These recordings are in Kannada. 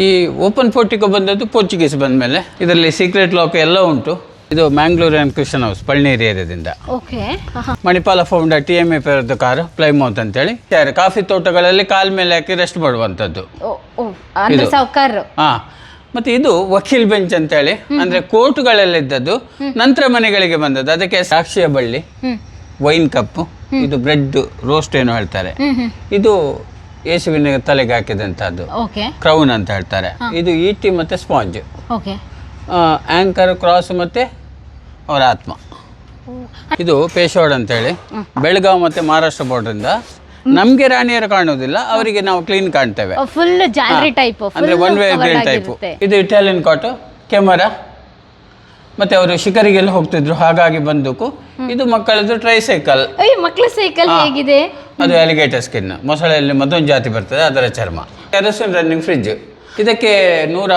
ಈ ಓಪನ್ ಪೋರ್ಟಿಕೋ ಬಂದದ್ದು ಪೋರ್ಚುಗೀಸ್ ಬಂದ ಮೇಲೆ ಇದರಲ್ಲಿ ಸೀಕ್ರೆಟ್ ಲಾಕ್ ಎಲ್ಲ ಉಂಟು. ಇದು Mangalore and Christian house Palleri ಏರಿಯಾದಿಂದ. Okay. Manipal founder T M A ಪೇರದ car Plymouth ಅಂತೇಳಿ. ಕಾಫಿ ತೋಟಗಳಲ್ಲಿ ಕಾಲ್ ಮೇಲೆ ಹಾಕಿ ರೆಸ್ಟ್ ಮಾಡುವಂಥದ್ದು. ಹಾಂ. ಮತ್ತು ಇದು ವಕೀಲ್ ಬೆಂಚ್ ಅಂತೇಳಿ. ಅಂದರೆ ಕೋರ್ಟ್ಗಳಲ್ಲಿದ್ದದ್ದು. ನಂತರ ಮನೆಗಳಿಗೆ ಬಂದದ್ದು. ಅದಕ್ಕೆ ಸಾಕ್ಷಿಯ ಬಳ್ಳಿ. ವೈನ್ ಕಪ್ಪು ಇದು ಬ್ರೆಡ್ ರೋಸ್ಟ್ ಏನು ಹೇಳ್ತಾರೆ. ಇದು ಯೇಸುವಿನ ತಲೆಗೆ ಹಾಕಿದಂಥದ್ದು. ಓಕೆ ಕ್ರೌನ್ ಅಂತ ಹೇಳ್ತಾರೆ. ಇದು ಈಟಿ ಮತ್ತು ಸ್ಪಾಂಜ್. ಓಕೆ ಆಂಕರ್ ಕ್ರಾಸ್ ಮತ್ತು ಅವರ ಆತ್ಮ. ಇದು ಪೇಶೋಡ್ ಅಂತೇಳಿ. ಬೆಳಗಾವ್ ಮತ್ತು ಮಹಾರಾಷ್ಟ್ರ ಬಾರ್ಡ್ರಿಂದ ನಮಗೆ ರಾಣಿಯರು ಕಾಣೋದಿಲ್ಲ ಅವರಿಗೆ ನಾವು ಕ್ಲೀನ್ ಕಾಣ್ತೇವೆ. ಫುಲ್ ಟೈಪ್ ಅಂದರೆ ಒನ್ ವೇ ಟೈಪು ಇದು ಇಟಾಲಿಯನ್ ಕಾಟು ಕೆಮರಾ ಮತ್ತು ಅವರು ಶಿಖರಿಗೆಲ್ಲ ಹೋಗ್ತಿದ್ರು ಹಾಗಾಗಿ ಬಂದೂಕು. ಇದು ಮಕ್ಕಳದ್ದು ಟ್ರೈಸೈಕಲ್ ಅಯ್ಯ ಮಕ್ಕಳ ಸೈಕಲ್ ಹೇಗಿದೆ? ಅದು ಅಲಿಗೇಟರ್ ಸ್ಕಿನ್ ಮೊಸಳೆಯಲ್ಲಿ ಮತ್ತೊಂದು ಜಾತಿ ಬರ್ತದೆ ಅದರ ಚರ್ಮ. ಕೆರಸಿನ್ ರನ್ನಿಂಗ್ ಫ್ರಿಡ್ಜ್ ಇದಕ್ಕೆ ನೂರ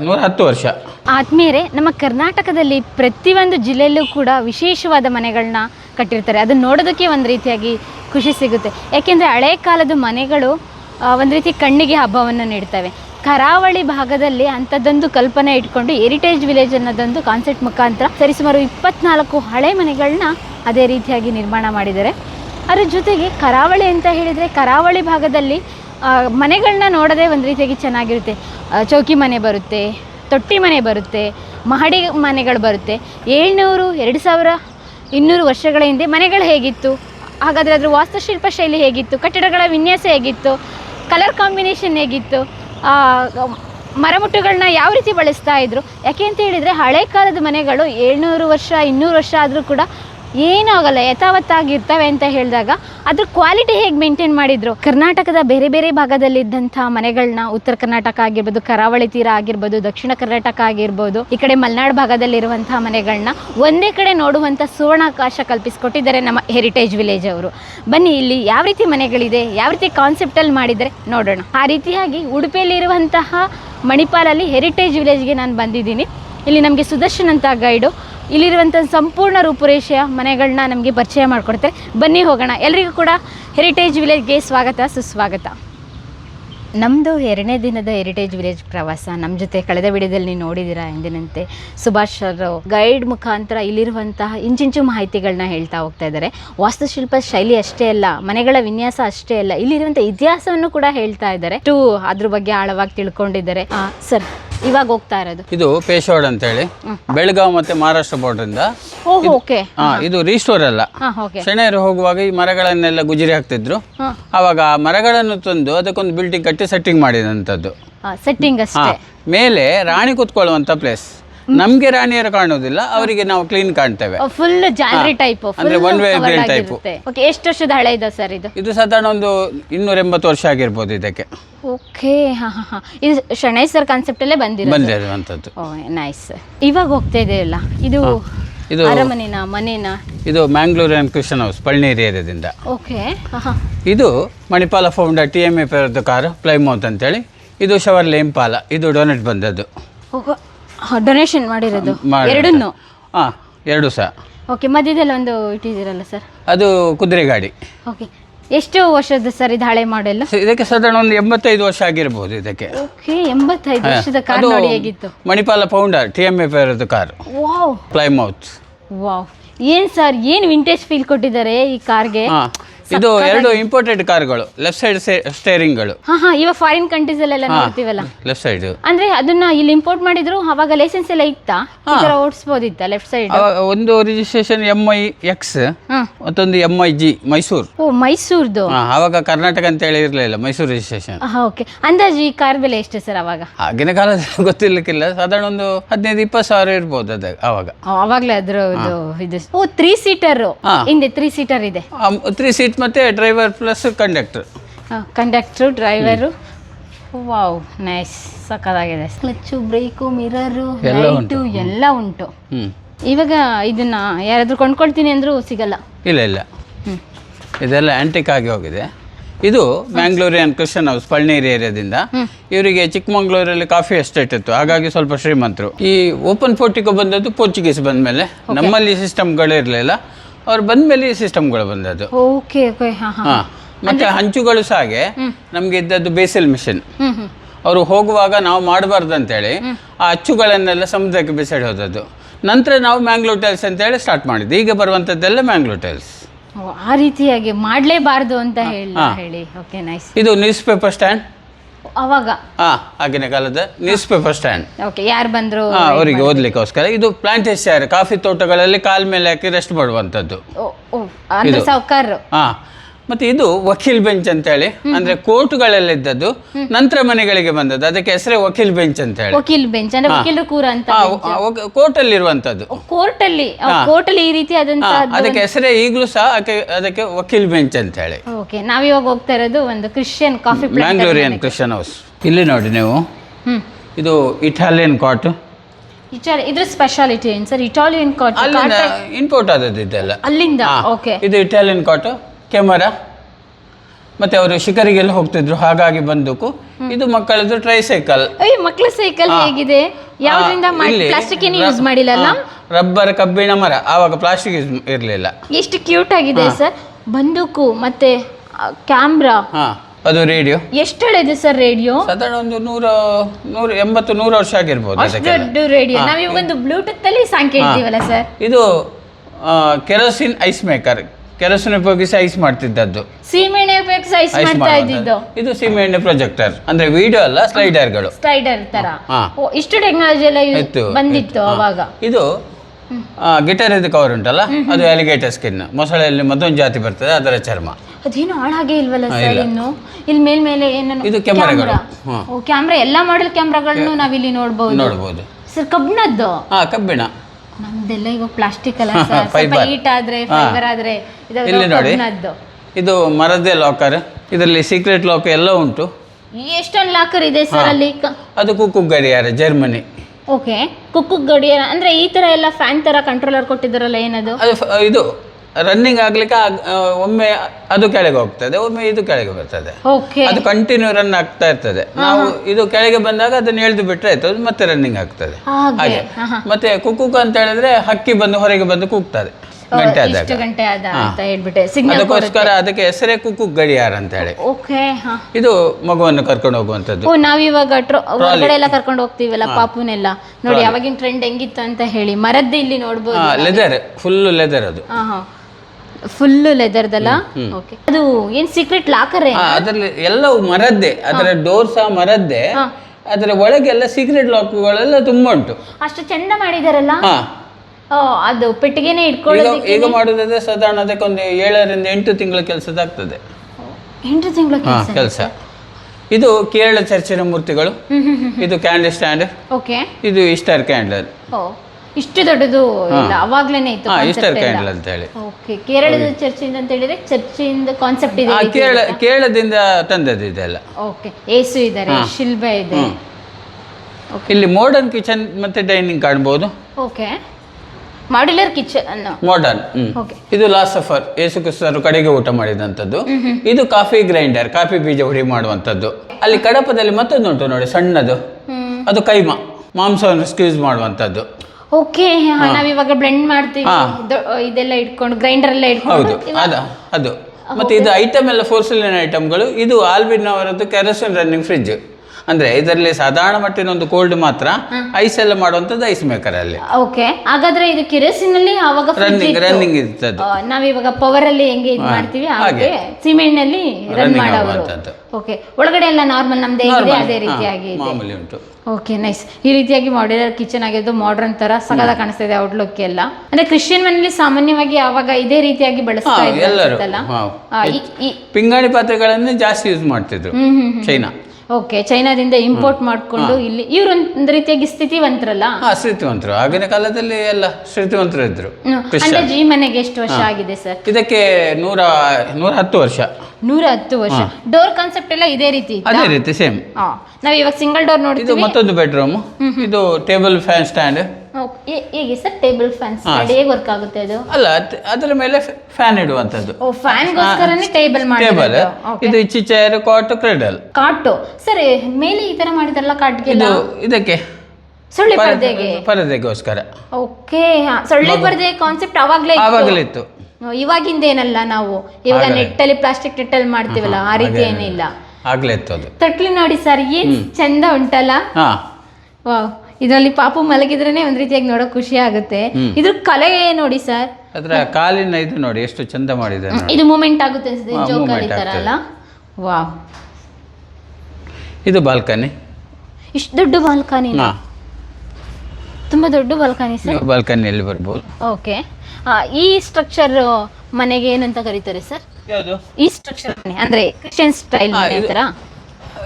ನೂರ ಹತ್ತು ವರ್ಷ. ಆದ್ಮೇಲೆ ನಮ್ಮ ಕರ್ನಾಟಕದಲ್ಲಿ ಪ್ರತಿಯೊಂದು ಜಿಲ್ಲೆಯಲ್ಲೂ ಕೂಡ ವಿಶೇಷವಾದ ಮನೆಗಳನ್ನ ಕಟ್ಟಿರ್ತಾರೆ. ಅದನ್ನ ನೋಡೋದಕ್ಕೆ ಒಂದು ರೀತಿಯಾಗಿ ಖುಷಿ ಸಿಗುತ್ತೆ. ಯಾಕೆಂದರೆ ಹಳೆ ಕಾಲದ ಮನೆಗಳು ಆ, ಒಂದು ರೀತಿ ಕಣ್ಣಿಗೆ ಹಬ್ಬವನ್ನು ನೀಡ್ತವೆ. ಕರಾವಳಿ ಭಾಗದಲ್ಲಿ ಅಂಥದ್ದೊಂದು ಕಲ್ಪನೆ ಇಟ್ಕೊಂಡು ಹೆರಿಟೇಜ್ ವಿಲೇಜ್ ಅನ್ನೋದೊಂದು ಕಾನ್ಸೆಪ್ಟ್ ಮುಖಾಂತರ ಸರಿಸುಮಾರು ಇಪ್ಪತ್ನಾಲ್ಕು ಹಳೆ ಮನೆಗಳನ್ನ ಅದೇ ರೀತಿಯಾಗಿ ನಿರ್ಮಾಣ ಮಾಡಿದ್ದಾರೆ. ಅದರ ಜೊತೆಗೆ ಕರಾವಳಿ ಅಂತ ಹೇಳಿದರೆ ಕರಾವಳಿ ಭಾಗದಲ್ಲಿ ಮನೆಗಳನ್ನ ನೋಡೋದೇ ಒಂದು ರೀತಿಯಾಗಿ ಚೆನ್ನಾಗಿರುತ್ತೆ. ಚೌಕಿ ಮನೆ ಬರುತ್ತೆ, ತೊಟ್ಟಿ ಮನೆ ಬರುತ್ತೆ, ಮಹಡಿ ಮನೆಗಳು ಬರುತ್ತೆ. ಏಳ್ನೂರು, ಎರಡು ಸಾವಿರ ಇನ್ನೂರು ವರ್ಷಗಳ ಹಿಂದೆ ಮನೆಗಳು ಹೇಗಿತ್ತು? ಹಾಗಾದರೆ ಅದರ ವಾಸ್ತುಶಿಲ್ಪ ಶೈಲಿ ಹೇಗಿತ್ತು? ಕಟ್ಟಡಗಳ ವಿನ್ಯಾಸ ಹೇಗಿತ್ತು? ಕಲರ್ ಕಾಂಬಿನೇಷನ್ ಹೇಗಿತ್ತು? ಮರಮುಟ್ಟುಗಳನ್ನ ಯಾವ ರೀತಿ ಬಳಸ್ತಾ ಇದ್ರು? ಯಾಕೆ ಅಂತ ಹೇಳಿದರೆ ಹಳೆ ಕಾಲದ ಮನೆಗಳು ಏಳ್ನೂರು ವರ್ಷ, ಇನ್ನೂರು ವರ್ಷ ಆದರೂ ಕೂಡ ಏನೂ ಆಗಲ್ಲ ಯಥಾವತ್ತಾಗಿರ್ತವೆ ಅಂತ ಹೇಳಿದಾಗ ಅದ್ರ ಕ್ವಾಲಿಟಿ ಹೇಗೆ ಮೇಂಟೈನ್ ಮಾಡಿದ್ರು? ಕರ್ನಾಟಕದ ಬೇರೆ ಬೇರೆ ಭಾಗದಲ್ಲಿದ್ದಂಥ ಮನೆಗಳನ್ನ ಉತ್ತರ ಕರ್ನಾಟಕ ಆಗಿರ್ಬೋದು, ಕರಾವಳಿ ತೀರ ಆಗಿರ್ಬೋದು, ದಕ್ಷಿಣ ಕರ್ನಾಟಕ ಆಗಿರ್ಬೋದು, ಈ ಕಡೆ ಮಲೆನಾಡು ಭಾಗದಲ್ಲಿರುವಂತಹ ಮನೆಗಳನ್ನ ಒಂದೇ ಕಡೆ ನೋಡುವಂಥ ಸುವರ್ಣಾವಕಾಶ ಕಲ್ಪಿಸಿಕೊಟ್ಟಿದ್ದಾರೆ ನಮ್ಮ ಹೆರಿಟೇಜ್ ವಿಲೇಜ್ ಅವರು. ಬನ್ನಿ, ಇಲ್ಲಿ ಯಾವ ರೀತಿ ಮನೆಗಳಿದೆ, ಯಾವ ರೀತಿ ಕಾನ್ಸೆಪ್ಟಲ್ಲಿ ಮಾಡಿದರೆ ನೋಡೋಣ. ಆ ರೀತಿಯಾಗಿ ಉಡುಪಿಯಲ್ಲಿರುವಂತಹ ಮಣಿಪಾಲಲ್ಲಿ ಹೆರಿಟೇಜ್ ವಿಲೇಜ್ಗೆ ನಾನು ಬಂದಿದ್ದೀನಿ. ಇಲ್ಲಿ ನಮಗೆ ಸುದರ್ಶನ್ ಅಂತ ಗೈಡು ಇಲ್ಲಿರುವಂಥ ಸಂಪೂರ್ಣ ರೂಪುರೇಷೆಯ ಮನೆಗಳನ್ನ ನಮಗೆ ಪರಿಚಯ ಮಾಡಿಕೊಡ್ತಾರೆ ಬನ್ನಿ ಹೋಗೋಣ. ಎಲ್ರಿಗೂ ಕೂಡ ಹೆರಿಟೇಜ್ ವಿಲೇಜ್ಗೆ ಸ್ವಾಗತ ಸುಸ್ವಾಗತ. ನಮ್ಮದು ಎರಡನೇ ದಿನದ ಹೆರಿಟೇಜ್ ವಿಲೇಜ್ ಪ್ರವಾಸ. ನಮ್ಮ ಜೊತೆ ಕಳೆದ ವಿಡಿಯೋದಲ್ಲಿ ನೀವು ನೋಡಿದ್ದೀರಾ ಎಂದಿನಂತೆ ಸುಭಾಷ್ ಅವರು ಗೈಡ್ ಮುಖಾಂತರ ಇಲ್ಲಿರುವಂತಹ ಇಂಚಿಂಚು ಮಾಹಿತಿಗಳನ್ನ ಹೇಳ್ತಾ ಹೋಗ್ತಾ ಇದ್ದಾರೆ. ವಾಸ್ತುಶಿಲ್ಪ ಶೈಲಿ ಅಷ್ಟೇ ಅಲ್ಲ ಮನೆಗಳ ವಿನ್ಯಾಸ ಅಷ್ಟೇ ಅಲ್ಲ ಇಲ್ಲಿರುವಂಥ ಇತಿಹಾಸವನ್ನು ಕೂಡ ಹೇಳ್ತಾ ಇದ್ದಾರೆ. ಟು ಅದ್ರ ಬಗ್ಗೆ ಆಳವಾಗಿ ತಿಳ್ಕೊಂಡಿದ್ದಾರೆ. ಸರ್ ಇವಾಗ ಹೋಗ್ತಾ ಇರೋದು. ಇದು ಪೇಶೋಡ್ ಅಂತ ಹೇಳಿ ಬೆಳಗಾವ್ ಮತ್ತೆ ಮಹಾರಾಷ್ಟ್ರ ಬೋರ್ಡ್ ಇಂದ. ಓಕೆ. ಹಾಂ ಇದು ರೀಸ್ಟೋರ್ ಅಲ್ಲ. ಸೆಣೆಯರು ಹೋಗುವಾಗ ಈ ಮರಗಳನ್ನೆಲ್ಲ ಗುಜರಿ ಹಾಕ್ತಿದ್ರು. ಅವಾಗ ಆ ಮರಗಳನ್ನು ತಂದು ಅದಕ್ಕೊಂದು ಬಿಲ್ಡಿಂಗ್ ಕಟ್ಟಿ ಸೆಟ್ಟಿಂಗ್ ಮಾಡಿದಂತದ್ದು. ಸೆಟ್ಟಿಂಗ್ ಅಷ್ಟೇ. ಮೇಲೆ ರಾಣಿ ಕೂತ್ಕೊಳ್ಳುವಂತ ಪ್ಲೇಸ್ ನಮಗೆ ರಾಣಿಯರು ಕಾಣುವುದಿಲ್ಲ ಅವರಿಗೆ ನಾವು ಕ್ಲೀನ್ ಕಾಣ್ತೇವೆ. ಫುಲ್ ಜಾಲರಿ ಟೈಪ್ ಅಂದ್ರೆ one way grill type okay ಎಷ್ಟು ವರ್ಷದ ಹಳೆ ಇದೆ ಸರ್ ಇದು? ಇದು ಸಾಧಾರಣ ಒಂದು ಇನ್ನೂರ ಎಂಬತ್ತು ವರ್ಷ ಆಗಿರ್ಬೋದು ಇದಕ್ಕೆ. ಓಕೆ ಹಾ ಹಾ ಹಾ. ಇದು ಶಣೈ ಸರ್ ಕಾನ್ಸೆಪ್ಟ್ ಅಲ್ಲೇ ಬಂದಿರೋದು? ಬಂದಿರುವಂತದ್ದು ಓ ನೈಸ್ ಇವಾಗ ಹೋಗ್ತಾ ಇದೆಯಲ್ಲ ಇದು ಇದು ಅರಮನೆನ ಮನೇನ? ಇದು Mangalore and Christian house Palleri ಏರಿಯಾದಿಂದ. Okay ಇದು Manipal founder T M A ಪೇರದ car Plymouth ಅಂತೇಳಿ. ಇದು ಶವರ್ಲೆ ಇಂಪಾಲ ಇದು ಡೊನೆಟ್ ಬಂದದ್ದು. ಡೊನೇಷನ್ ಮಾಡಿರೋದು. ಮಾಡಿ- ಎರಡನ್ನು? ಹಾಂ ಎರಡು ಸಹ. ಓಕೆ ಮಧ್ಯದಲ್ಲಿ ಒಂದು ಇಟ್ಟಿದ್ದೀರಲ್ಲ ಸರ್ ಅದು ಕುದುರೆ ಗಾಡಿ. ಓಕೆ ಎಷ್ಟು ವರ್ಷದ ಸರ್ ಇದು ಹಳೆ ಮಾಡೆಲ್ ಇದಕ್ಕೆ ಸಾಧಾರಣ ಒಂದು ಎಂಬತ್ತೈದು ವರ್ಷ ಆಗಿರಬಹುದು ಇದಕ್ಕೆ. ಓಕೆ ಎಂಬತ್ತೈದು ವರ್ಷದ ಕಾರ್ ಅದು ನೋಡಿ ಹೇಗಿತ್ತು. Manipal founder T M F ಇರೋದು ಕಾರು ವಾವ್ ಪ್ಲೈಮೌತ್ ವಾವ್ ಏನ್ ಸರ್ ಏನ್ ವಿಂಟೇಜ್ ಫೀಲ್ ಕೊಟ್ಟಿದ್ದಾರೆ ಈ ಕಾರ್ಗೆ ಹಾಂ. ಇದು ಎರಡು ಇಂಪೋರ್ಟೆಡ್ ಕಾರ್ಗಳು. ಲೆಫ್ಟ್ ಸೈಡ್ ಸ್ಟೇರಿಂಗ್ಗಳು ಹಾ ಹಾ ಇವಾಗ ಫಾರಿನ್ ಕಂಟ್ರೀಸ್ ಅಲ್ಲೆಲ್ಲ ನೋಡ್ತೀವಲ್ಲ? ಲೆಫ್ಟ್ ಸೈಡ್ ಅಂದ್ರೆ ಅದನ್ನ ಇಲ್ಲಿ ಇಂಪೋರ್ಟ್ ಮಾಡಿದ್ರು ಅವಾಗ ಲೈಸೆನ್ಸ್ ಎಲ್ಲ ಇತ್ತಾ? ಈ ತರ ಓಡಿಸ್ಬೋದಿತ್ತ ಲೆಫ್ಟ್ ಸೈಡ್ ಒಂದು ರಿಜಿಸ್ಟ್ರೇಷನ್ ಎಂ ಐ ಎಕ್ಸ್ ಮತ್ತೊಂದು ಎಂ ಐ ಜಿ ಮೈಸೂರು. ಓ ಮೈಸೂರ್ದು? ಅವಾಗ ಕರ್ನಾಟಕ ಅಂತ ಹೇಳಿ ಇರಲಿಲ್ಲ ಮೈಸೂರು ರಿಜಿಸ್ಟ್ರೇಷನ್ ಓಕೆ ಅಂದಾಜು ಈ ಕಾರ್ ಬೆಲೆ ಎಷ್ಟು ಸರ್ ಅವಾಗ? ಆಗಿನ ಕಾಲದ ಗೊತ್ತಿರ್ಲಿಕ್ಕಿಲ್ಲ. ಸಾಧಾರಣ ಒಂದು ಹದಿನೈದು ಇಪ್ಪತ್ತು ಸಾವಿರ ಇರ್ಬೋದು ಅದ ಅವಾಗ. ಅವಾಗಲೇ ಅದ್ರ ಇದು. ಓ ತ್ರೀ ಸೀಟರ್. ಹಿಂದೆ ತ್ರೀ ಸೀಟರ್ ಇದೆ. ತ್ರೀ ಸೀಟ್ ಮತ್ತೆ driver plus conductor. Conductor driver. Wow nice ಸಕ್ಕದಾಗಿದೆ clutch brake mirror ಎಲ್ಲ ಲೈಟು ಎಲ್ಲ ಉಂಟು. ಹ್ಞೂ ಇವಾಗ ಇದನ್ನ ಯಾರಾದರೂ ಕೊಂಡ್ಕೊಳ್ತೀನಿ ಅಂದ್ರೂ ಸಿಗಲ್ಲ. ಇಲ್ಲ ಇಲ್ಲ. ಇದೆಲ್ಲ ಆಂಟಿಕ್ ಆಗಿ ಹೋಗಿದೆ. ಇದು ಮ್ಯಾಂಗ್ಳೂರಿಯನ್ ಕ್ರಿಶ್ಚನ್ ಹೌಸ್ ಪಳ್ನೇರಿ ಏರಿಯಾದಿಂದ. ಇವರಿಗೆ ಚಿಕ್ಕಮಂಗ್ಳೂರಲ್ಲಿ ಕಾಫಿ ಎಸ್ಟೇಟ್ ಇತ್ತು. ಹಾಗಾಗಿ ಸ್ವಲ್ಪ ಶ್ರೀಮಂತರು. ಈ ಓಪನ್ ಫೋರ್ಟಿಗೆ ಬಂದದ್ದು ಪೋರ್ಚುಗೀಸ್ ಬಂದ ಮೇಲೆ ನಮ್ಮಲ್ಲಿ ಸಿಸ್ಟಮ್ಗಳು ಅವ್ರು ಬಂದಮೇಲೆ ಈ ಸಿಸ್ಟಮ್ಗಳು ಬಂದದ್ದು. ಓಕೆ ಓಕೆ ಹಾಂ ಹಾಂ ಹಾಂ. ಮತ್ತೆ ಹಂಚುಗಳು ಸಹ ಹಾಗೆ. ನಮಗೆ ಇದ್ದದ್ದು ಬೇಸಲ್ ಮಿಷನ್. ಅವರು ಹೋಗುವಾಗ ನಾವು ಮಾಡಬಾರ್ದು ಅಂತೇಳಿ ಆ ಅಚ್ಚುಗಳನ್ನೆಲ್ಲ ಸಮುದ್ರಕ್ಕೆ ಬಿಸಾಡಿ ಹೋದದ್ದು. ನಂತರ ನಾವು ಮ್ಯಾಂಗ್ಳೂರ್ ಟೈಲ್ಸ್ ಅಂತೇಳಿ ಸ್ಟಾರ್ಟ್ ಮಾಡಿದ್ದು. ಈಗ ಬರುವಂಥದ್ದೆಲ್ಲ ಮ್ಯಾಂಗ್ಳೂರ್ ಟೈಲ್ಸ್. ಓ, ಆ ರೀತಿಯಾಗಿ ಮಾಡಲೇಬಾರದು ಅಂತ ಹೇಳಿ ಹೇಳಿ. ಓಕೆ ನೈಸ್ ಇದು ನ್ಯೂಸ್ ಪೇಪರ್ ಸ್ಟ್ಯಾಂಡ್ ಅವಾಗ? ಹಾಂ ಆಗಿನ ಕಾಲದ ನ್ಯೂಸ್ ಪೇಪರ್ ಸ್ಟ್ಯಾಂಡ್ ಓಕೆ ಯಾರು ಬಂದ್ರು ಹಾಂ ಅವರಿಗೆ ಓದಲಿಕ್ಕೋಸ್ಕರ. ಇದು ಪ್ಲಾಂಟೇಶನ್ ಕಾಫಿ ತೋಟಗಳಲ್ಲಿ ಕಾಲ್ ಮೇಲೆ ಹಾಕಿ ರೆಸ್ಟ್ ಮಾಡುವಂತದ್ದು ಓ, ಓ, ಅಂದ್ರೆ ಸಾವುಕಾರರು ಹಾಂ ಮತ್ತು ಇದು ವಕೀಲ್ ಬೆಂಚ್ ಅಂತೇಳಿ. ಅಂದ್ರೆ ಕೋರ್ಟುಗಳೆಲ್ಲ ಇದ್ದದ್ದು ನಂತರ ಮನೆಗಳಿಗೆ ಬಂದದ್ದು. ಅದಕ್ಕೆ ಹೆಸರೇ ವಕೀಲ್ ಬೆಂಚ್ ಅಂತೇಳಿ. ವಕೀಲ್ ಬೆಂಚ್ ಅಂದ್ರೆ ವಕೀಲರು ಕೂರ ಅಂತ ಕೋರ್ಟ್ ಅಲ್ಲಿ ಇರುವಂತದ್ದು ಕೋರ್ಟ್ ಅಲ್ಲಿ ಕೋರ್ಟ್ ಅಲ್ಲಿ ಈ ರೀತಿ ಅದಕ್ಕೆ ಹೆಸರೇ ಈಗಲೂ ಸಹ ಅದಕ್ಕೆ ವಕೀಲ್ ಬೆಂಚ್ ಅಂತ ಹೇಳಿ ಓಕೆ ನಾವಿವಾಗ ಹೋಗ್ತಾ ಇರೋದು ಒಂದು Christian coffee Bangalorean Christian house ಇಲ್ಲಿ ನೋಡಿ ನೀವು. ಇದು ಇಟಾಲಿಯನ್ ಕಾಟ್ ಇದ್ರ ಸ್ಪೆಷಾಲಿಟಿ ಏನು ಸರ್? ಇಟಾಲಿಯನ್ ಕಾಟ್ ಇಂಪೋರ್ಟ್ ಆದದ್ದು ಇದೆಲ್ಲ ಅಲ್ಲಿಂದ? ಓಕೆ ಇದು ಇಟಾಲಿಯನ್ ಕಾಟು ಕೆಮರಾ ಮತ್ತೆ ಅವರು ಶಿಖರಿಗೆಲ್ಲ ಹೋಗ್ತಿದ್ರು ಹಾಗಾಗಿ ಬಂದೂಕು. ಇದು ಮಕ್ಕಳದ್ದು ಟ್ರೈಸೈಕಲ್ ಏಯ್ ಮಕ್ಕಳ ಸೈಕಲ್ ಹೇಗಿದೆ? ಯಾವುದರಿಂದ ಪ್ಲಾಸ್ಟಿಕ್ ಏನು ಯೂಸ್ ಮಾಡಿಲ್ಲಲ್ಲ? ರಬ್ಬರ್ ಕಬ್ಬಿಣ ಮರ. ಆವಾಗ ಪ್ಲಾಸ್ಟಿಕ್ ಯೂಸ್ ಇರಲಿಲ್ಲ. ಎಷ್ಟು ಕ್ಯೂಟ್ ಆಗಿದೆ ಸರ್. ಬಂದೂಕು ಮತ್ತೆ ಕ್ಯಾಮ್ರಾ. ಅದು ರೇಡಿಯೋ. ಎಷ್ಟು ಹಳೆಯದು ಸರ್ ರೇಡಿಯೋ? ಸಾಧಾರಣ ಒಂದು ನೂರ ನೂರ ಎಂಬತ್ತು ನೂರ ವರ್ಷ ಆಗಿರ್ಬೋದು ದೊಡ್ಡ ರೇಡಿಯೋ. ನಾವು ಇವಾಗ ಒಂದು ಬ್ಲೂಟೂತ್ ಅಲ್ಲಿ ಸಾಂಗ್ ಕೇಳ್ತೀವಲ್ಲ ಸರ್? ಇದು ಕೆರೋಸಿನ್ ಐಸ್ ಮೇಕರ್ ಕೆರೋಸಿನ್ ಉಪಯೋಗಿಸಿ ಐಸ್ ಮಾಡ್ತಿದ್ದದ್ದು. ಸೀಮೆಣ್ಣೆ ಉಪಯೋಗಿಸಿ ಐಸ್ ಐಸ್ ಮಾಡ್ತಾ ಇದ್ದಿದ್ದು. ಇದು ಸಿಮೆಂಟ್ ಪ್ರೊಜೆಕ್ಟರ್ ಅಂದ್ರೆ ವಿಡಿಯೋ ಅಲ್ಲ ಸ್ಲೈಡರ್ಗಳು ಸ್ಲೈಡರ್ ತರ. ಹಾ. ಓ, ಇಷ್ಟು ಟೆಕ್ನಾಲಜಿ ಎಲ್ಲ ಇತ್ತು, ಬಂದಿತ್ತು ಅವಾಗ. ಇದು ಗಿಟಾರ್ ಇದು ಕವರ್ ಉಂಟಲ್ಲ? ಅದು ಅಲಿಗೇಟರ್ ಸ್ಕಿನ್ ಮೊಸಳೆಯಲ್ಲಿ ಮತ್ತೊಂದು ಜಾತಿ ಬರ್ತದೆ ಅದರ ಚರ್ಮ. ಅದೇನು ಹಾಳಾಗೇ ಇಲ್ವಲ್ಲ ಹಾ, ಸರ್ ಇಲ್ಲ. ಇನ್ನು? ಇಲ್ಲಿ ಮೇಲ್ ಮೇಲೆ ಏನನ್ನು ಇದು ಕ್ಯಾಮರಾಗಳು. ಹಾ. ಕ್ಯಾಮ್ರಾ ಎಲ್ಲಾ ಮಾಡೆಲ್ ಕ್ಯಾಮ್ರಾಗಳನ್ನು ನಾವಿಲ್ಲಿ ನೋಡಬಹುದು ನೋಡ್ಬೋದು. ಸರ್ ಕಬ್ಬಿಣದ್ದು? ಹಾ ಕಬ್ಬಿಣ. ನಮ್ದೆಲ್ಲ ಇವಾಗ ಪ್ಲಾಸ್ಟಿಕ್ ಅಲ್ಲ ಸರ್. ಸ್ವಲ್ಪ Fiber. ಹೀಟ್ ಆದ್ರೆ. ಫೈಬರ್ ಆದ್ರೆ ಇಲ್ಲಿ ನೋಡಿ. ಇದು ಮರದ್ದೇ ಲಾಕರ್ ಇದರಲ್ಲಿ ಸೀಕ್ರೆಟ್ ಲಾಕ್ ಎಲ್ಲ ಉಂಟು. ಎಷ್ಟೊಂದು ಲಾಕರ್ ಇದೆ ಸರ್ ಅಲ್ಲಿ? ಅದು ಕುಕ್ಕು ಗಡಿಯಾರ ಜರ್ಮನಿ ಓಕೆ ಕುಕ್ಕು ಗಡಿಯಾರ. ಅಂದ್ರೆ ಈ ತರ ಎಲ್ಲ ಫ್ಯಾನ್ ತರ ಕಂಟ್ರೋಲರ್ ಕೊಟ್ಟಿದ್ದಾರಲ್ಲ ಏನದು? ಅದು ಫ- ಇದು ರನ್ನಿಂಗ್ ಆಗ್ಲಿಕ್ಕೆ ಆಗ್- ಆ, ಒಮ್ಮೆ ಅದು ಕೆಳಗೆ ಹೋಗ್ತದೆ ಒಮ್ಮೆ ಇದು ಕೆಳಗೆ ಬರ್ತದೆ ಓಕೆ ಅದು ಕಂಟಿನ್ಯೂ ರನ್ ಆಗ್ತಾ ಇರ್ತದೆ. ನಾವು ಇದು ಕೆಳಗೆ ಬಂದಾಗ ಅದನ್ನ ಎಳೆದು ಬಿಟ್ರೆ ಆಯ್ತು ಅದು ಮತ್ತೆ ರನ್ನಿಂಗ್ ಆಗ್ತದೆ. ಹಾಗೆ. ಹಾಗೆ. ಮತ್ತೆ ಕುಕ್ಕುಕ್ ಅಂತ ಹೇಳಿದ್ರೆ ಹಕ್ಕಿ ಬಂದು ಹೊರಗೆ ಬಂದು ಕೂಗ್ತದೆ. ಗಂಟೆ ಆದಾಗ. ಇಷ್ಟು ಗಂಟೆ ಆದ ಅಂತ ಹೇಳ್ಬಿಟ್ಟೆ. ಸಿಗ್ನಲ್ ಅದಕ್ಕೋಸ್ಕರ ಅದಕ್ಕೆ ಹೆಸರೇ ಕುಕ್ಕು ಗಡಿಯಾರ ಅಂತ ಹೇಳಿ. ಓಕೆ ಹಾ. ಇದು ಮಗುವನ್ನು ಕರ್ಕೊಂಡು ಹೋಗುವಂತದ್ದು ಓ ನಾವಿವಾಗ ಟ್ರೋ ಹೊರಗಡೆ ಎಲ್ಲ ಕರ್ಕೊಂಡು ಹೋಗ್ತೀವಲ್ಲ ಪಾಪುನೆಲ್ಲ. ನೋಡಿ ಅವಾಗಿನ ಟ್ರೆಂಡ್ ಹೆಂಗಿತ್ತು ಅಂತ ಹೇಳಿ. ಮರದ್ದು ಇಲ್ಲಿ ನೋಡ್ಬೋದು ಲೆದರ್ ಫುಲ್ ಲೆದರ್ ಅದು. ಹಾ ಹಾ. ಫುಲ್ ಲೆದರ್ದಲ್ಲ ಓಕೆ ಅದು ಏನ್ ಸೀಕ್ರೆಟ್ ಲಾಕರ್ ಅದರಲ್ಲಿ ಎಲ್ಲವೂ ಮರದ್ದೇ. ಅದರ ಡೋರ್ ಸಹ ಮರದ್ದೇ. ಅದರ ಒಳಗೆಲ್ಲ ಸೀಕ್ರೆಟ್ ಲಾಕ್ಗಳೆಲ್ಲ ತುಂಬಾ ಉಂಟು. ಅಷ್ಟು ಚಂದ ಮಾಡಿದಾರಲ್ಲ? ಅದು ಪೆಟ್ಟಿಗೆನೆ ಇಟ್ಕೊಳ್ಳೋದು ಈಗ ಮಾಡೋದಾದ್ರೆ ಸಾಧಾರಣ ಅದಕ್ಕೊಂದು ಏಳರಿಂದ ಎಂಟು ತಿಂಗಳ ಕೆಲಸದಾಗ್ತದೆ ಎಂಟು ತಿಂಗಳ ಕೆಲಸ ಕೆಲಸ. ಇದು ಕೇರಳ ಚರ್ಚಿನ ಮೂರ್ತಿಗಳು. ಇದು ಕ್ಯಾಂಡಲ್ ಸ್ಟ್ಯಾಂಡ್ ಓಕೆ ಇದು ಇಸ್ಟಾರ್ ಕ್ಯಾಂಡಲ್ ಓ. ಇಷ್ಟು ದೊಡ್ಡದು ಇಲ್ಲ ಅವಾಗ್ಲೇನೆ ಇತ್ತು ಈಸ್ಟರ್ ಕ್ಯಾಂಡಲ್ ಅಂತ ಹೇಳಿ. ಓಕೆ ಕೇರಳದ ಚರ್ಚಿಂದ ಅಂತ ಹೇಳಿದ್ರೆ ಚರ್ಚಿಂದ ಕಾನ್ಸೆಪ್ಟ್ ಇದೆ ಆ ಕೇರಳ ಕೇರಳದಿಂದ ತಂದದ್ದು ಇದೆಲ್ಲ ಓಕೆ ಏಸು ಇದ್ದಾರೆ ಶಿಲ್ಬೆ ಇದೆ. ಇಲ್ಲಿ ಮಾಡರ್ನ್ ಕಿಚನ್ ಮತ್ತೆ ಡೈನಿಂಗ್ ಕಾಣ್ಬೋದು. Okay modular kitchen modern Okay. ಇದು ಲಾಸ್ಟ್ ಸಫರ್ ಯೇಸು ಕ್ರಿಸ್ತರು ಕಡೆಗೆ ಊಟ ಮಾಡಿದಂಥದ್ದು. ಇದು ಕಾಫಿ ಗ್ರೈಂಡರ್ ಕಾಫಿ ಬೀಜ ಹುಡಿ ಮಾಡುವಂಥದ್ದು. ಅಲ್ಲಿ ಕಡಪದಲ್ಲಿ ಮತ್ತೊಂದು ಉಂಟು ನೋಡಿ ಸಣ್ಣದು. ಅದು ಕೈಮಾ ಮಾಂಸವನ್ನು ಸ್ಕ್ಯೂಸ್ ಮಾಡುವಂಥದ್ದು. ಓಕೆ ನಾವಿವಾಗ ಬ್ಲೆಂಡ್ ಮಾಡ್ತೀವಿ. ಇದೆಲ್ಲ ಇಟ್ಕೊಂಡು ಗ್ರೈಂಡರ್ ಎಲ್ಲ ಇಟ್ಕೊಂಡು ಹೌದು ಅದ ಅದು. ಮತ್ತೆ ಇದು ಐಟಮ್ ಎಲ್ಲ ಫೋರ್ಸಲಿನ ಐಟಮ್ಗಳು ಇದು ಆಲ್ಬಿನ್ ಅವರದ್ದು ಕೆರೋಸಿನ್ ರನ್ನಿಂಗ್ ಫ್ರಿಡ್ಜ್ ಅಂದ್ರೆ ಇದರಲ್ಲಿ ಸಾಧಾರಣ ಮಟ್ಟಿನ ಒಂದು ಕೋಲ್ಡ್ ಮಾತ್ರ ಐಸ್ ಎಲ್ಲ ಮಾಡುವಂತದ್ದು ಐಸ್ ಮೇಕರ್ ಅಲ್ಲಿ. ಓಕೆ ಹಾಗಾದ್ರೆ ಇದು ಕಿರೋಸಿನಲ್ಲಿ ಆವಾಗ fridge ರನ್ನಿಂಗ್. ರನ್ನಿಂಗ್ ಇರ್ತದೆ ನಾವಿವಾಗ ಪವರ್ ಅಲ್ಲಿ ಹೆಂಗೆ ಇದು ಮಾಡ್ತೀವಿ ಹಾಗೆ ಸಿಮೆಂಟ್ನಲ್ಲಿ ರನ್ ಮಾಡುವಂತದ್ದು ಓಕೆ ಒಳಗಡೆ ಎಲ್ಲ ನಾರ್ಮಲ್ ನಮ್ದು ಹೇಗಿದೆ ಅದೇ ರೀತಿಯಾಗಿ ಮಾಮೂಲಿ ಉಂಟು. ಓಕೆ ನೈಸ್ ಈ ರೀತಿಯಾಗಿ ಮಾಡ್ಯುಲರ್ ಕಿಚನ್ ಆಗಿದ್ದು ಮಾಡರ್ನ್ ತರ ಸಗದ ಕಾಣಿಸ್ತಾ ಇದೆ ಔಟ್ಲುಕ್ ಎಲ್ಲ. ಅಂದ್ರೆ ಕ್ರಿಶ್ಚಿಯನ್ ಮನೆಯಲ್ಲಿ ಸಾಮಾನ್ಯವಾಗಿ ಯಾವಾಗ ಇದೇ ರೀತಿಯಾಗಿ ಬಳಸ್ತಾ ಈ- ಪಿಂಗಾಣಿ ಪಾತ್ರೆಗಳನ್ನೇ ಜಾಸ್ತಿ ಯೂಸ್ ಮಾಡ್ತಿದ್ರು. ಚೈನಾ ಓಕೆ ಚೈನಾದಿಂದ ಇಂಪೋರ್ಟ್ ಮಾಡ್ಕೊಂಡು ಇಲ್ಲಿ ಇವ್ರು ಒಂದು ರೀತಿಯಾಗಿ ಸ್ಥಿತಿವಂತರಲ್ಲ? ಹಾ ಶ್ರೀತಿವಂತರು ಆಗಿನ ಕಾಲದಲ್ಲಿ ಎಲ್ಲ ಶ್ರೀತಿವಂತರು ಇದ್ರು. ಅಂದಾಜು ಈ ಮನೆಗೆ ಎಷ್ಟು ವರ್ಷ ಆಗಿದೆ ಸರ್ ಇದಕ್ಕೆ ನೂರ ನೂರ ಹತ್ತು ವರ್ಷ. ನೂರ ಹತ್ತು ವರ್ಷ. ಡೋರ್ ಕಾನ್ಸೆಪ್ಟ್ ಎಲ್ಲ ಇದೇ ರೀತಿ ಇತ್ತಾ? ಅದೇ ರೀತಿ ಸೇಮ್ ನಾವ್ ಇವಾಗ ಸಿಂಗಲ್ ಡೋರ್ ಇದು ನೋಡ್ತೀವಿ ಮತ್ತೊಂದು ಬೆಡ್ರೂಮ್ ಇದು ಟೇಬಲ್ ಫ್ಯಾನ್ ಸ್ಟ್ಯಾಂಡ್ ಹೇಗೆ ಸರ್ ಟೇಬಲ್ ಫ್ಯಾನ್ಸ್ ಹಾ. ಹೇಗೆ ವರ್ಕ್ ಆಗುತ್ತೆ ಅದು? ಅಲ್ಲ ಅದರ ಮೇಲೆ ಫ್ಯಾನ್ ಇಡುವಂತದ್ದು ಓ ಫ್ಯಾನ್ ಗೋಸ್ಕರನೇ ಟೇಬಲ್ ಟೇಬಲ್ ಇದು ಇಚ್ಚಿ chair cot cradle cot sir ಮೇಲೆ ಈ ತರ ಮಾಡಿದಾರಲ್ಲ ಕಾಟ್ಗೆ ಇದು ಇದಕ್ಕೆ. ಸೊಳ್ಳೆ ಪರದೆಗೆ ಪರ್ದೆಗೆ? ಪರದೆಗೋಸ್ಕರ. ಓಕೆ ಸೊಳ್ಳೆ ಪರದೆ ಕಾನ್ಸೆಪ್ಟ್ ಅವಾಗಲೇ. ಆವಾಗಲೇ ಇತ್ತು ಇವಾಗಿಂದ ಏನಲ್ಲ ನಾವು? ಇವಾಗ ನೆಟ್ಟಲ್ಲಿ ಪ್ಲಾಸ್ಟಿಕ್ ನೆಟ್ಟಲ್ಲಿ ಮಾಡ್ತೀವಲ್ಲ ಆ ರೀತಿ ಏನಿಲ್ಲ. ಆಗ್ಲೇ ಇತ್ತು ಅದು. ತೊಟ್ಲು ನೋಡಿ ಸರ್ ಏನ್ ಚಂದ ಉಂಟಲ್ಲ? ವಾವ್ ಇದರಲ್ಲಿ ಪಾಪು ಮಲಗಿದ್ರೇನೆ ಒಂದ್ ರೀತಿಯಾಗಿ ನೋಡೋ ಖುಷಿ ಆಗುತ್ತೆ. ಇದ್ರ ಕಲೆ ನೋಡಿ ಸರ್. ಅದರ ಕಾಲಿನ ಇದು ನೋಡಿ ಎಷ್ಟು ಚಂದ ಮಾಡಿದೆ ಇದು ಮೂಮೆಂಟ್ ಆಗುತ್ತೆ ಅನ್ಸುತ್ತೆ ಹಾ, ಜೋಕಾಲಿ movement ತರ ಆಗ್ತದೆ. ಅಲ್ಲ? ವಾವ್. ಇದು ಬಾಲ್ಕನಿ. ಇಷ್ಟು ದೊಡ್ಡ ಬಾಲ್ಕನಿ ಹಾ. ತುಂಬಾ ದೊಡ್ಡ ಬಾಲ್ಕನಿ ಸರ್? ನೀವು ಬಾಲ್ಕನಿಯಲ್ಲಿ ಬರ್ಬೋದು. ಓಕೆ. ಈ ಸ್ಟ್ರಕ್ಚರ್ ಮನೆಗೆ ಏನಂತ ಕರೀತಾರೆ ಸರ್? ಯಾವುದು? ಈ ಸ್ಟ್ರಕ್ಚರ್ ಮನೆ ಅಂದ್ರೆ ಕ್ರಿಶ್ಚಿಯನ್ ಸ್ಟೈಲ್ ಮನೆ ತರ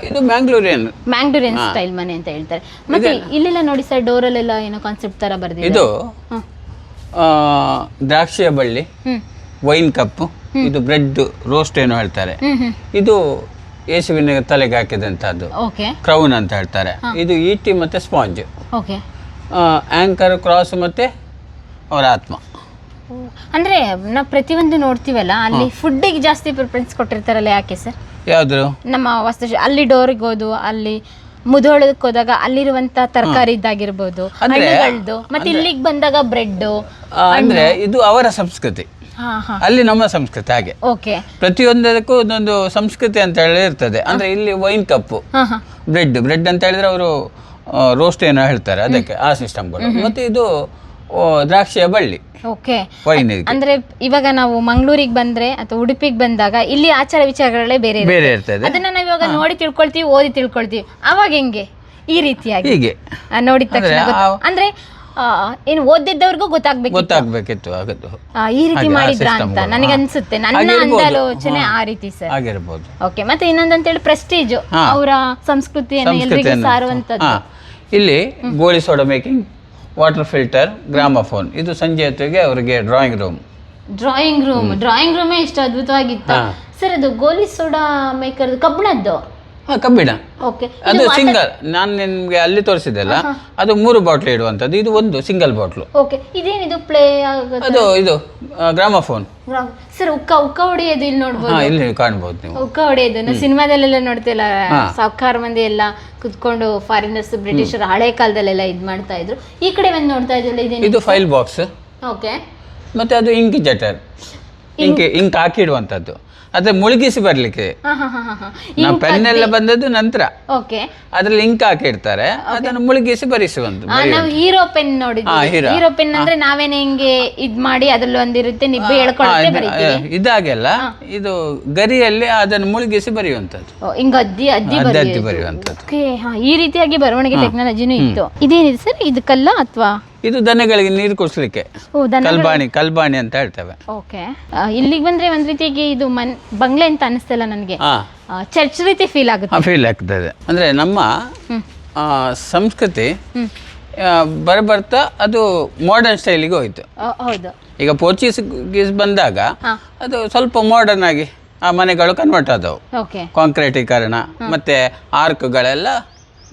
ಇದು ಮ್ಯಾಂಗ್ಳೂರಿಯನ್ ಮ್ಯಾಂಗ್ಳೂರಿಯನ್ ಸ್ಟೈಲ್ ಮನೆ ಅಂತ ಹೇಳ್ತಾರೆ. ಮತ್ತೆ ಇಲ್ಲೆಲ್ಲ ನೋಡಿ ಸರ್ ಡೋರಲ್ಲೆಲ್ಲ ಏನೋ ಕಾನ್ಸೆಪ್ಟ್ ತರ ಬರ್ದಿದೆ. ಇದು ಆ, ದ್ರಾಕ್ಷಿಯ ಬಳ್ಳಿ ವೈನ್ ಕಪ್ ಇದು ಬ್ರೆಡ್ ರೋಸ್ಟ್ ಏನು ಹೇಳ್ತಾರೆ. ಇದು ಯೇಸುವಿನ ತಲೆಗೆ ಹಾಕಿದಂತಹದ್ದು ಓಕೆ ಕ್ರೌನ್ ಅಂತ ಹೇಳ್ತಾರೆ. ಇದು ಈಟಿ ಮತ್ತೆ ಸ್ಪಾಂಜ್ ಓಕೆ ಆಂಕರ್ ಕ್ರಾಸ್ ಮತ್ತೆ ಅವರ ಆತ್ಮ. ಅಂದ್ರೆ ನಾವು ಪ್ರತಿಯೊಂದು ನೋಡ್ತೀವಲ್ಲ ಅಲ್ಲಿ ಫುಡ್ಡಿಗೆ ಜಾಸ್ತಿ ಪ್ರಿಫರೆನ್ಸ್ ಕೊಟ್ಟಿರ್ತಾರಲ್ಲ ಯಾಕೆ ಸರ್ ಯಾವುದು ನಮ್ಮ ವಾಸ್ತು ಅಲ್ಲಿ ಡೋರ್ ಹೋದು ಅಲ್ಲಿ ಮುಧೋಳಕ್ಕೆ ಹೋದಾಗ ಅಲ್ಲಿರುವಂತ ತರಕಾರಿ ಇದ್ದಾಗಿರ್ಬೋದು ಅಂದ್ರೆ- ಮತ್ತೆ ಇಲ್ಲಿಗೆ ಬಂದಾಗ ಬ್ರೆಡ್ ಆ, ಅಂದ್ರೆ ಇದು ಅವರ ಸಂಸ್ಕೃತಿ. ಹಾ ಹಾ. ಅಲ್ಲಿ ನಮ್ಮ ಸಂಸ್ಕೃತಿ ಹಾಗೆ. ಓಕೆ. ಪ್ರತಿಯೊಂದಕ್ಕೂ ಒಂದೊಂದು ಸಂಸ್ಕೃತಿ ಅಂತ ಹೇಳಿ ಇರ್ತದೆ. ಅಂದ್ರೆ ಇಲ್ಲಿ ವೈನ್ ಕಪ್ಪು ಹಾ ಹಾ. ಬ್ರೆಡ್ ಬ್ರೆಡ್ ಅಂತ ಹೇಳಿದ್ರೆ ಅವರು ರೋಸ್ಟ್ ಏನೋ ಹೇಳ್ತಾರೆ ಅದಕ್ಕೆ ಆ ಸಿಸ್ಟಮ್ಗಳು ಮತ್ತೆ ಇದು ದ್ರಾಕ್ಷಿಯ ಬಳ್ಳಿ. ಓಕೆ. ಅಂದ್ರೆ ಇವಾಗ ನಾವು ಮಂಗಳೂರಿಗೆ ಬಂದ್ರೆ ಅಥವಾ ಉಡುಪಿಗೆ ಬಂದಾಗ ಇಲ್ಲಿ ಆಚಾರ ವಿಚಾರಗಳೇ ಬೇರೆ. ಬೇರೆ ಇರ್ತದೆ. ಅದನ್ನ ನಾವು ಇವಾಗ ನೋಡಿ ತಿಳ್ಕೊಳ್ತೀವಿ ಓದಿ ತಿಳ್ಕೊಳ್ತೀವಿ. ಅವಾಗ ಹೆಂಗೆ? ಈ ರೀತಿಯಾಗಿ. ಹೀಗೆ. ನೋಡಿದ ತಕ್ಷಣ ಅಂದ್ರೆ ಗೊತ್ತ- ಆ- ಅಂದ್ರೆ ಆ, ಏನು ಓದಿದ್ದವ್ರಿಗೂ ಗೊತ್ತಾಗ್ಬೇಕು ಗೊತ್ತಾಗ್ಬೇಕಿತ್ತು ಆಗದ್ದು ಈ ರೀತಿ ಹಾಗೆ, ಆ ಮಾಡಿದ್ರ ಅಂತ. ನನಗೆ ಅನ್ಸುತ್ತೆ. ನನ್ನ ಆಗಿರ್ಬೋದು. ಅಂದಾಲೋಚನೆ ಆ ರೀತಿ ಸರ್ ಆಗಿರ್ಬೋದು. ಓಕೆ ಮತ್ತೆ ಇನ್ನೊಂದು ಅಂತ ಹೇಳಿ ಪ್ರೆಸ್ಟೀಜ್ ಹಾ. ಅವರ ಸಂಸ್ಕೃತಿಯನ್ನು ಎಲ್ರಿಗೂ ಸಂಸ್ಕೃತಿಯನ್ನು. ಸಾರುವಂತದ್ದು ಹಾ. ಇಲ್ಲಿ ಗೋಳಿ soda making water filter gramophone. ಇದು ಸಂಜೆ ಹೊತ್ತಿಗೆ ಅವರಿಗೆ drawing room drawing room drawing ರೂಮೇ ಇಷ್ಟ ಅದ್ಭುತವಾಗಿತ್ತು. ಸರ್ ಅದು ಗೋಲಿ ಸೋಡಾ ಮೇಕರ್ ಕಬ್ಬಣದ್ದು. ಹಾ ಕಬ್ಬಿಣ. ಓಕೆ ಅದು ಸಿಂಗಲ್ ನಾನು ನಿಮ್ಗೆ ಅಲ್ಲಿ ತೋರಿಸಿದೆಲ್ಲ ಅದು ಮೂರು ಬಾಟ್ಲ್ ಇಡುವಂತದ್ದು ಇದು ಒಂದು ಸಿಂಗಲ್ ಬಾಟ್ಲು ಓಕೆ ಇದೇನಿದು ಪ್ಲೇ ಅದು ಇದು ಗ್ರಾಮಫೋನ್ ಸರ್ ಉಕ್ಕ ಉಕ್ಕ ಹೊಡೆಯೋದು ಇಲ್ಲಿ ನೋಡ್ಬೋದು. ಹಾ ಇಲ್ಲಿ ಕಾಣ್ಬೋದು ನೀವು. ಉಕ್ಕ ಹೊಡೆಯೋದು. ಸಿನಿಮಾದಲ್ಲೆಲ್ಲ ನೋಡ್ತಿಲ್ಲ ಸಾವುಕಾರ ಮಂದಿ ಎಲ್ಲ ಕುತ್ಕೊಂಡು ಫಾರಿನರ್ಸ್ ಬ್ರಿಟಿಷರು ಹಳೆ ಕಾಲದಲ್ಲೆಲ್ಲ ಇದ್ ಮಾಡ್ತಾ ಇದ್ರು. ಈ ಕಡೆ ಬಂದು ನೋಡ್ತಾ ಇದ್ರಲ್ಲ ಇದೇನು? ಇದು ಫೈಲ್ ಬಾಕ್ಸ್ ಓಕೆ ಮತ್ತೆ ಅದು ಇಂಕ್ ಜಟರ್ ಇಂಕ್ ಇಂಕ್ ಹಾಕಿಡುವಂತದ್ದು ಅದೇ ಮುಳುಗಿಸಿ ಬರ್ಲಿಕ್ಕೆ. ಪೆನ್ ಎಲ್ಲ ಬಂದದ್ದು ನಂತರ. ಓಕೆ. ಅದ್ರಲ್ಲಿ ಇಂಕ್ ಹಾಕಿಡ್ತಾರೆ. ಅದನ್ನು ಮುಳುಗಿಸಿ ಬರಿಸುವಂತ ನಾವು ಹೀರೋ ಪೆನ್ ನೋಡಿದ್ವಿ. ಹೀರೋ. ಪೆನ್ ಅಂದ್ರೆ ನಾವೇನೆ ಹಿಂಗೆ ಇದ್ ಮಾಡಿ ಅದ್ರಲ್ಲಿ ಒಂದಿರುತ್ತೆ ನಿಬ್ಬೆ ಬರೀತೀವಿ. ಇದಾಗೆಲ್ಲ ಇದು ಗರಿಯಲ್ಲಿ ಅದನ್ನು ಮುಳುಗಿಸಿ ಬರೆಯುವಂತದ್ದು ಹಿಂಗ ಅದ್ದಿ ಅದ್ದಿ ಹಾ ಈ ರೀತಿಯಾಗಿ ಬರವಣಿಗೆ ಟೆಕ್ನಾಲಜಿನೂ ಇತ್ತು. ಇದೇನಿದೆ ಸರ್ ಇದಕ್ಕಲ್ಲ ಅಥವಾ? ಇದು ದನಗಳಿಗೆ ನೀರು ಕುಡಿಸ್ಲಿಕ್ಕೆ. ಓ ದನ ಕಲ್ಬಾಣಿ ಕಲ್ಬಾಣಿ ಅಂತ ಹೇಳ್ತೇವೆ. ಓಕೆ. ಇಲ್ಲಿಗೆ ಬಂದ್ರೆ ಒಂದ್ ರೀತಿಗೆ ಇದು ಮನ್ ಬಂಗ್ಲೆ ಅಂತ ಅನಿಸ್ತಿಲ್ಲ ನನಗೆ. ಹಾ. ಚರ್ಚ್ ರೀತಿ ಫೀಲ್ ಆಗುತ್ತೆ. ಫೀಲ್ ಆಗ್ತದೆ. ಅಂದ್ರೆ ನಮ್ಮ ಆ, ಸಂಸ್ಕೃತಿ. ಆ, ಬರಬರ್ತಾ ಅದು ಮಾಡರ್ನ್ ಸ್ಟೈಲಿಗೆ ಹೋಯ್ತು. ಆ, ಹೌದು. ಈಗ ಪೋರ್ಚುಗೀಸ್ ಬಂದಾಗ ಹಾ. ಅದು ಸ್ವಲ್ಪ ಮಾಡರ್ನ್ ಆಗಿ ಆ ಮನೆಗಳು ಕನ್ವರ್ಟ್ ಆದವು. ಓಕೆ. ಕಾಂಕ್ರೀಟೀಕರಣ ಮತ್ತೆ ಆರ್ಕ್ಗಳೆಲ್ಲ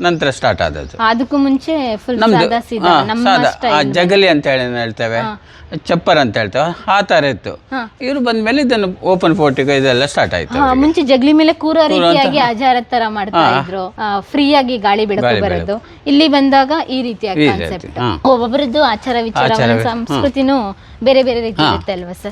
ನಂತರ ಸ್ಟಾರ್ಟ್ ಆದದ್ದು. ಅದಕ್ಕೂ ಮುಂಚೆ ಫುಲ್ ನಮ್ದು ಸಾದಾ ಜಗಲಿ ಅಂತ ಹೇಳಿ ಹೇಳ್ತೇವೆ. ಚಪ್ಪರ್ ಅಂತ ಹೇಳ್ತೇವೆ. ಆ ತರ ಇತ್ತು. ಇವ್ರು ಬಂದ್ಮೇಲೆ ಇದನ್ನು ಓಪನ್ ಪೋರ್ಟಿಗೆ ಇದೆಲ್ಲ ಸ್ಟಾರ್ಟ್ ಆಯ್ತು ಮುಂಚೆ ಜಗಲಿ ಮೇಲೆ ಕೂರೋ ರೀತಿಯಾಗಿ ಅಜಾರ ತರ ಮಾಡ್ತಾ ಇದ್ರು. ಫ್ರೀ ಆಗಿ ಗಾಳಿ ಬೆಳಕು ಬರೋದು. ಇಲ್ಲಿ ಬಂದಾಗ ಈ ರೀತಿಯಾಗಿ ಕಾನ್ಸೆಪ್ಟ್ ಒಬ್ಬೊಬ್ಬರದ್ದು ಆಚಾರ ವಿಚಾರ ಸಂಸ್ಕೃತಿನೂ ಬೇರೆ ಬೇರೆ ರೀತಿ ಇರುತ್ತೆ ಅಲ್ವಾ ಸರ್?